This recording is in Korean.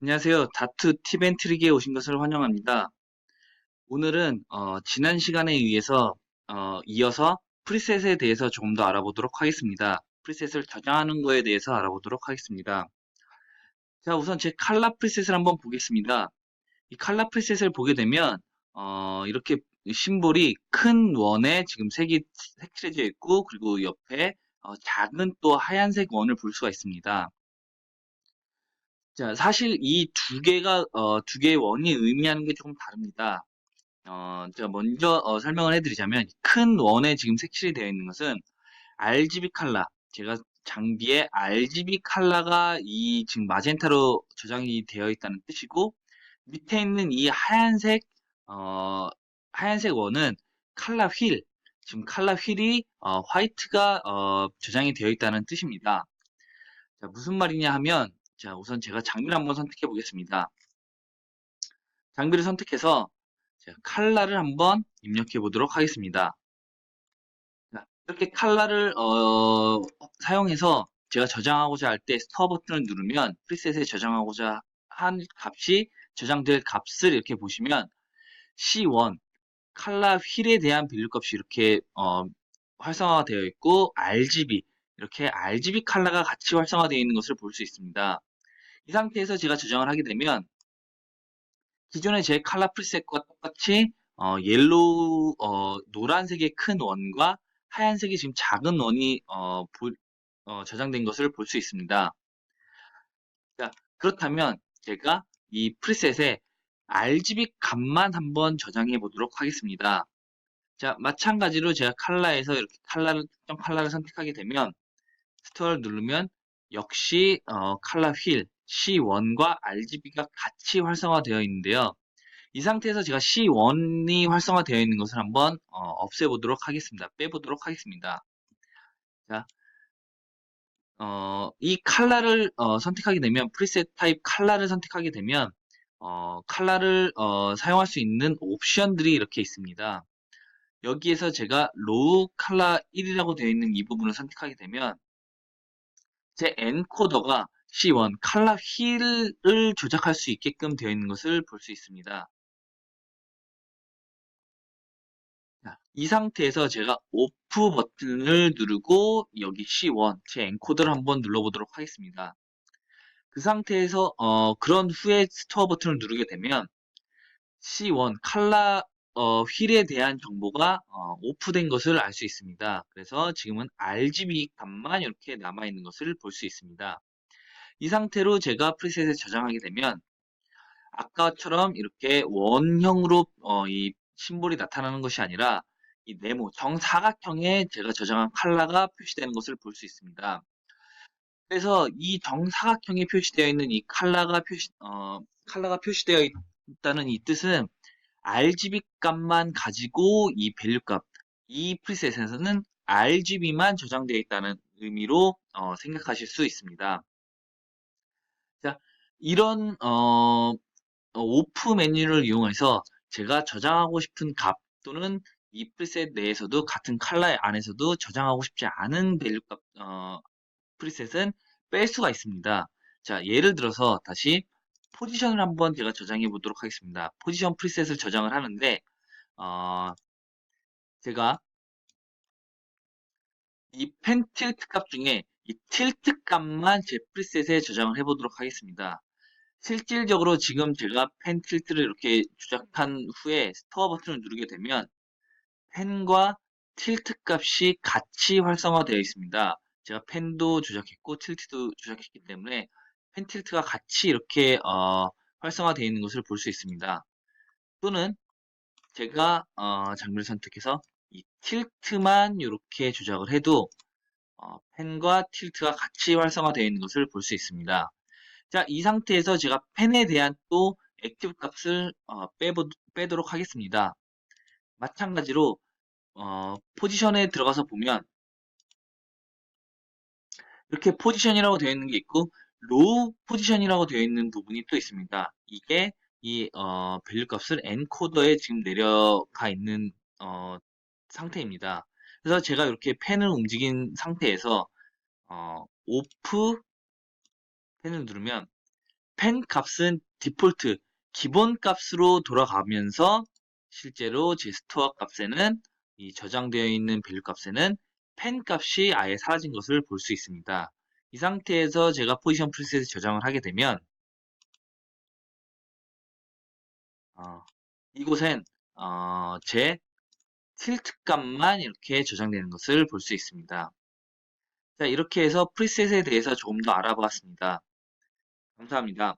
안녕하세요. 다트 팁앤트릭에 오신 것을 환영합니다. 오늘은 어, 지난 시간에 의해서 어, 이어서 프리셋에 대해서 조금 더 알아보도록 하겠습니다. 프리셋을 저장하는 거에 대해서 알아보도록 하겠습니다. 자, 우선 제 칼라 프리셋을 한번 보겠습니다. 이 칼라 프리셋을 보게 되면 어, 이렇게 심볼이 큰 원에 지금 색이 색칠해져 있고 그리고 옆에 어, 작은 또 하얀색 원을 볼 수가 있습니다. 자, 사실 이 두 개가, 어, 두 개의 원이 의미하는 게 조금 다릅니다. 어, 제가 먼저 어, 설명을 해드리자면, 큰 원에 지금 색칠이 되어 있는 것은 RGB 칼라. 제가 장비에 RGB 칼라가 이 지금 마젠타로 저장이 되어 있다는 뜻이고, 밑에 있는 이 하얀색, 어, 하얀색 원은 칼라 휠. 지금 칼라 휠이 어, 화이트가 어, 저장이 되어 있다는 뜻입니다. 자, 무슨 말이냐 하면, 자, 우선 제가 장비를 한번 선택해 보겠습니다. 장비를 선택해서 자, 칼라를 한번 입력해 보도록 하겠습니다. 자, 이렇게 칼라를 어, 사용해서 제가 저장하고자 할 때 스토어 버튼을 누르면 프리셋에 저장하고자 한 값이 저장될 값을 이렇게 보시면 C1 칼라 휠에 대한 밸류 값이 이렇게 어, 활성화가 되어 있고 RGB 이렇게 RGB 칼라가 같이 활성화되어 있는 것을 볼 수 있습니다. 이 상태에서 제가 저장을 하게 되면 기존의 제 칼라 프리셋과 똑같이 어, 옐로우 어, 노란색의 큰 원과 하얀색이 지금 작은 원이 어, 보- 어, 저장된 것을 볼 수 있습니다. 자, 그렇다면 제가 이 프리셋에 RGB 값만 한번 저장해 보도록 하겠습니다. 자, 마찬가지로 제가 칼라에서 이렇게 칼라를 특정 칼라를 선택하게 되면 스토어를 누르면 역시 어, 칼라 휠 C1과 RGB가 같이 활성화되어 있는데요. 이 상태에서 제가 C1이 활성화되어 있는 것을 한번 어, 없애보도록 하겠습니다. 빼보도록 하겠습니다. 자, 어, 이 칼라를 어, 선택하게 되면 프리셋 타입 칼라를 선택하게 되면 어, 칼라를 어, 사용할 수 있는 옵션들이 이렇게 있습니다. 여기에서 제가 로우 칼라 1이라고 되어 있는 이 부분을 선택하게 되면 제 엔코더가 C1 칼라 휠을 조작할 수 있게끔 되어 있는 것을 볼 수 있습니다. 자, 이 상태에서 제가 오프 버튼을 누르고 여기 C1 제 엔코더를 한번 눌러보도록 하겠습니다. 그 상태에서 어, 그런 후에 스토어 버튼을 누르게 되면 C1 칼라 어, 휠에 대한 정보가 어, 오프된 것을 알 수 있습니다. 그래서 지금은 RGB 값만 이렇게 남아 있는 것을 볼 수 있습니다. 이 상태로 제가 프리셋에 저장하게 되면 아까처럼 이렇게 원형으로 어, 이 심볼이 나타나는 것이 아니라 이 네모 정사각형에 제가 저장한 컬러가 표시되는 것을 볼 수 있습니다. 그래서 이 정사각형에 표시되어 있는 이 컬러가 표시 어, 컬러가 표시되어 있다는 이 뜻은 RGB 값만 가지고 이 밸류 값, 이 프리셋에서는 RGB만 저장되어 있다는 의미로 어, 생각하실 수 있습니다. 자, 이런 어, 어, 오프 메뉴를 이용해서 제가 저장하고 싶은 값 또는 이 프리셋 내에서도 같은 칼라 안에서도 저장하고 싶지 않은 밸류 값 어, 프리셋은 뺄 수가 있습니다. 자, 예를 들어서 다시 포지션을 한번 제가 저장해 보도록 하겠습니다. 포지션 프리셋을 저장을 하는데 어, 제가 이 펜 틸트 값 중에 이 틸트 값만 제 프리셋에 저장을 해 보도록 하겠습니다. 실질적으로 지금 제가 펜 틸트를 이렇게 조작한 후에 스토어 버튼을 누르게 되면 펜과 틸트 값이 같이 활성화되어 있습니다. 제가 펜도 조작했고 틸트도 조작했기 때문에 펜 틸트가 같이 이렇게 어, 활성화되어 있는 것을 볼 수 있습니다. 또는 제가 어, 장비를 선택해서 이 틸트만 이렇게 조작을 해도 어, 펜과 틸트가 같이 활성화되어 있는 것을 볼 수 있습니다. 자, 이 상태에서 제가 펜에 대한 또 액티브 값을 어, 빼보, 빼도록 하겠습니다. 마찬가지로 어, 포지션에 들어가서 보면 이렇게 포지션이라고 되어 있는 게 있고 로우 포지션이라고 되어 있는 부분이 또 있습니다. 이게 이 어, 밸류 값을 엔코더에 지금 내려가 있는 어, 상태입니다. 그래서 제가 이렇게 펜을 움직인 상태에서 어, 오프 펜을 누르면 펜 값은 디폴트 기본 값으로 돌아가면서 실제로 제 스토어 값에는 이 저장되어 있는 밸류 값에는 펜 값이 아예 사라진 것을 볼 수 있습니다. 이 상태에서 제가 포지션 프리셋 저장을 하게 되면 어, 이곳엔 어, 제 틸트 값만 이렇게 저장되는 것을 볼 수 있습니다. 자, 이렇게 해서 프리셋에 대해서 조금 더 알아보았습니다. 감사합니다.